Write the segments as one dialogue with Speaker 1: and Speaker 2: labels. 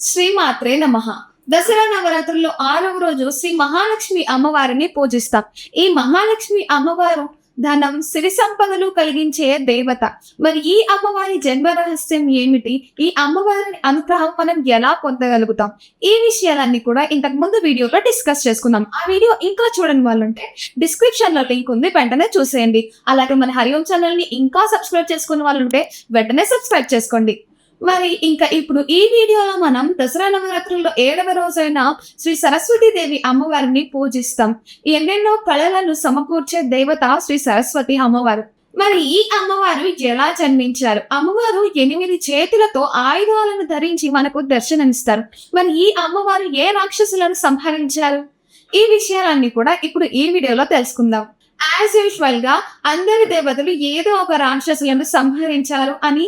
Speaker 1: శ్రీమాత్రే నమ. దసరా నవరాత్రుల్లో ఆరవ రోజు శ్రీ మహాలక్ష్మి అమ్మవారిని పూజిస్తాం. ఈ మహాలక్ష్మి అమ్మవారు ధనం సిరి సంపదలు కలిగించే దేవత. మరి ఈ అమ్మవారి జన్మ రహస్యం ఏమిటి? ఈ అమ్మవారిని అనుగ్రహం మనం ఎలా పొందగలుగుతాం? ఈ విషయాలన్నీ కూడా ఇంతకు ముందు వీడియోలో డిస్కస్ చేసుకుందాం ఆ వీడియో ఇంకా చూడని వాళ్ళుంటే డిస్క్రిప్షన్లో లింక్ ఉంది వెంటనే చూసేయండి. అలాగే మన హరిఓం ఛానల్ని ఇంకా సబ్స్క్రైబ్ చేసుకున్న వాళ్ళు ఉంటే వెంటనే సబ్స్క్రైబ్ చేసుకోండి. మరి ఇంకా ఇప్పుడు ఈ వీడియోలో మనం దసరా నవరాత్రుల్లో ఏడవ రోజైన శ్రీ సరస్వతి దేవి అమ్మవారిని పూజిస్తాం. ఎన్నెన్నో కళలను సమకూర్చే దేవత శ్రీ సరస్వతి అమ్మవారు. మరి ఈ అమ్మవారు ఎలా జన్మించారు? అమ్మవారు ఎనిమిది చేతులతో ఆయుధాలను ధరించి మనకు దర్శనమిస్తారు. మరి ఈ అమ్మవారు ఏ రాక్షసులను సంహరించారు? ఈ విషయాలన్నీ కూడా ఇప్పుడు ఈ వీడియోలో తెలుసుకుందాం. యాజ్ యూజువల్గా అందరి దేవతలు ఏదో ఒక రాక్షసులను సంహరించారు అని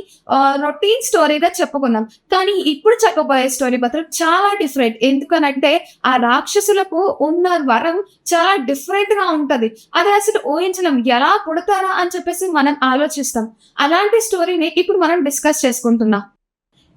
Speaker 1: రొటీన్ స్టోరీగా చెప్పుకున్నాం. కానీ ఇప్పుడు చెప్పబోయే స్టోరీ మాత్రం చాలా డిఫరెంట్ ఎందుకనంటే ఆ రాక్షసులకు ఉన్న వరం చాలా డిఫరెంట్గా ఉంటది. అది అసలు ఊహించడం ఎలా పుడతారా అని చెప్పేసి మనం ఆలోచిస్తాం. అలాంటి స్టోరీని ఇప్పుడు మనం డిస్కస్ చేసుకుంటున్నాం.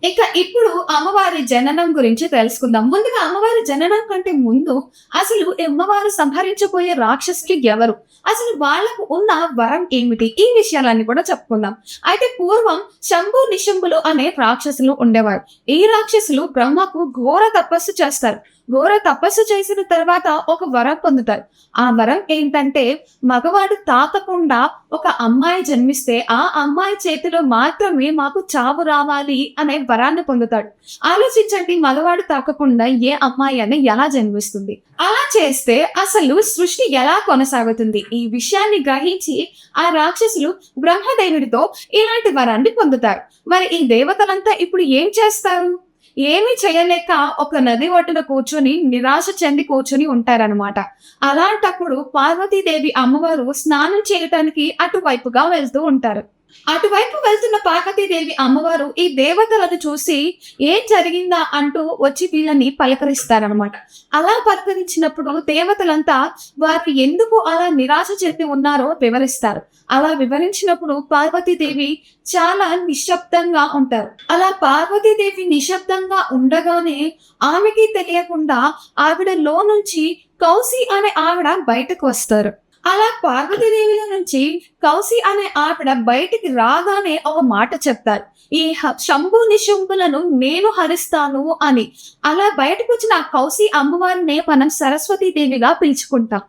Speaker 1: ఇక ఇప్పుడు అమ్మవారి జననం గురించి తెలుసుకుందాం. ముందుగా అమ్మవారి జననం కంటే ముందు అసలు అమ్మవారు సంహరించబోయే రాక్షసులు ఎవరు? అసలు వాళ్ళకు ఉన్న వరం ఏమిటి? ఈ విషయాలన్నీ కూడా చెప్పుకుందాం. అయితే పూర్వం శంభు నిశంభులు అనే రాక్షసులు ఉండేవారు. ఈ రాక్షసులు బ్రహ్మకు ఘోర తపస్సు చేస్తారు. ఘోర తపస్సు చేసిన తర్వాత ఒక వరం పొందుతారు. ఆ వరం ఏంటంటే మగవాడు తాకకుండా ఒక అమ్మాయి జన్మిస్తే ఆ అమ్మాయి చేతిలో మాత్రమే మాకు చావు రావాలి అనే వరాన్ని పొందుతాడు. ఆలోచించండి మగవాడు తాకకుండా ఏ అమ్మాయి అని ఎలా జన్మిస్తుంది? అలా చేస్తే అసలు సృష్టి ఎలా కొనసాగుతుంది? ఈ విషయాన్ని గ్రహించి ఆ రాక్షసులు బ్రహ్మదేవుడితో ఇలాంటి వరాన్ని పొందుతారు. మరి ఈ దేవతలంతా ఇప్పుడు ఏం చేస్తారు? ఏమి చేయలేక ఒక నది ఒడ్డున కూర్చొని నిరాశ చెంది కూర్చొని ఉంటారనమాట అలాంటప్పుడు పార్వతీదేవి అమ్మవారు స్నానం చేయటానికి అటువైపుగా వెళ్తూ ఉంటారు. అటువైపు వెళ్తున్న పార్వతీదేవి అమ్మవారు ఈ దేవతలను చూసి ఏం జరిగిందా అంటూ వచ్చి వీళ్ళని పలకరిస్తారనమాట అలా పలకరించినప్పుడు దేవతలంతా వారు ఎందుకు అలా నిరాశ చెంది ఉన్నారో వివరిస్తారు. అలా వివరించినప్పుడు పార్వతీదేవి చాలా నిశ్శబ్దంగా ఉంటారు. అలా పార్వతీదేవి నిశ్శబ్దంగా ఉండగానే ఆమెకి తెలియకుండా ఆవిడ లో నుంచి కౌసి అనే ఆవిడ బయటకు వస్తారు. అలా పార్వతీదేవిలో నుంచి కౌసి అనే ఆవిడ బయటికి రాగానే ఒక మాట చెప్తారు. ఈ శంభు నిశంభులను నేను హరిస్తాను అని. అలా బయటకు వచ్చిన ఆ కౌసి అమ్మవారినే మనం సరస్వతీదేవిగా పిలుచుకుంటాం.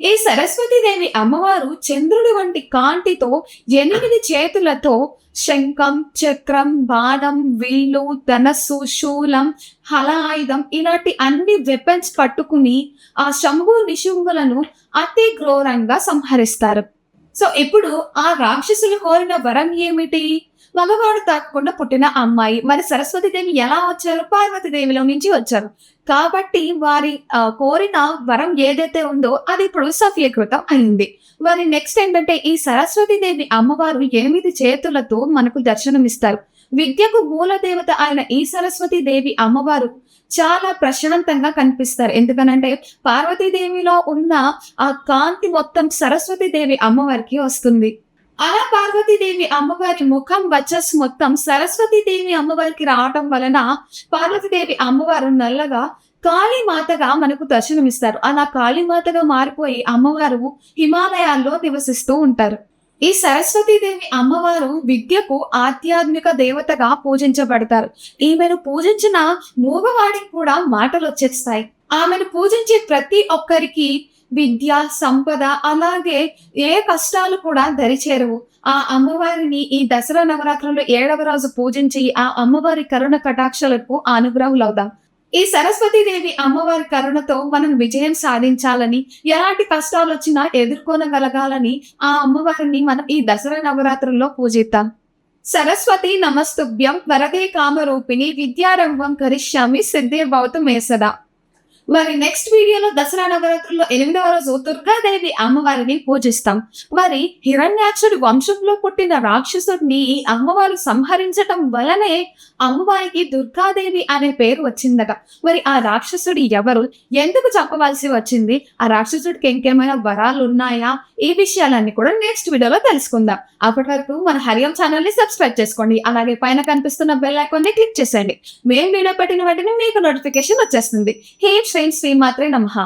Speaker 1: ఈ సరస్వతీదేవి అమ్మవారు చంద్రుడి వంటి కాంతితో ఎనిమిది చేతులతో శంఖం చక్రం బాణం విల్లు ధనస్సు శూలం హలాయుధం ఇలాంటి అన్ని వెపన్స్ పట్టుకుని ఆ శంభు నిశుంభులను అతి క్రూరంగా సంహరిస్తారు. సో ఇప్పుడు ఆ రాక్షసులు కోరిన వరం ఏమిటి? మగవాడు తాకకుండా పుట్టిన అమ్మాయి మరి సరస్వతీదేవి ఎలా వచ్చారు? పార్వతీదేవిలో నుంచి వచ్చారు. కాబట్టి వారి కోరిన వరం ఏదైతే ఉందో అది ఇప్పుడు సఫలీకృతం అయింది. మరి నెక్స్ట్ ఏంటంటే ఈ సరస్వతీదేవి అమ్మవారు ఎనిమిది చేతులతో మనకు దర్శనమిస్తారు. విద్యకు మూల దేవత అయిన ఈ సరస్వతీదేవి అమ్మవారు చాలా ప్రశాంతంగా కనిపిస్తారు. ఎందుకనంటే పార్వతీదేవిలో ఉన్న ఆ కాంతి మొత్తం సరస్వతి దేవి అమ్మవారికి వస్తుంది. అలా పార్వతీదేవి అమ్మవారి ముఖం వచ్చస్ మొత్తం సరస్వతీదేవి అమ్మవారికి రావటం వలన పార్వతీదేవి అమ్మవారు నల్లగా కాళీమాతగా మనకు దర్శనమిస్తారు. అలా కాళీమాతగా మారిపోయి అమ్మవారు హిమాలయాల్లో నివసిస్తూ ఉంటారు. ఈ సరస్వతీదేవి అమ్మవారు విద్యకు ఆధ్యాత్మిక దేవతగా పూజించబడతారు. ఈమెను పూజించిన మూగవాడికి కూడా మాటలు వచ్చేస్తాయి ఆమెను పూజించే ప్రతి ఒక్కరికి విద్య సంపద అలాగే ఏ కష్టాలు కూడా దరిచేరవు. ఆ అమ్మవారిని ఈ దసరా నవరాత్రులు ఏడవ రోజు పూజించి ఆ అమ్మవారి కరుణ కటాక్షలకు అనుగ్రహులవుదాం. ఈ సరస్వతీదేవి అమ్మవారి కరుణతో మనం విజయం సాధించాలని ఎలాంటి కష్టాలు వచ్చినా ఎదుర్కొనగలగాలని ఆ అమ్మవారిని మనం ఈ దసరా నవరాత్రుల్లో పూజిద్దాం. సరస్వతి నమస్తుభ్యం వరదే కామరూపిణి విద్యారంభం కరిష్యామి సిద్ధే భౌతమేసదా మరి నెక్స్ట్ వీడియోలో దసరా నవరాత్రుల్లో ఎనిమిదవ రోజు దుర్గాదేవి అమ్మవారిని పూజిస్తాం. మరి హిరణ్యాక్షుడి వంశంలో పుట్టిన రాక్షసుడిని ఈ అమ్మవారు సంహరించటం వలనే అమ్మవారికి దుర్గాదేవి అనే పేరు వచ్చిందట. మరి ఆ రాక్షసుడు ఎవరు? ఎందుకు చెప్పవలసి వచ్చింది? ఆ రాక్షసుడికి ఇంకేమైనా వరాలు ఉన్నాయా? ఈ విషయాలన్నీ కూడా నెక్స్ట్ వీడియోలో తెలుసుకుందాం. అప్పటి వరకు మన హరియం ఛానల్ని సబ్స్క్రైబ్ చేసుకోండి. అలాగే పైన కనిపిస్తున్న బెల్ ఐకాన్ని క్లిక్ చేసేయండి. మేము వీడియో పెట్టిన వెంటనే మీకు నోటిఫికేషన్ వచ్చేస్తుంది. హే శ్రీ శ్రీ మాత్రే నమః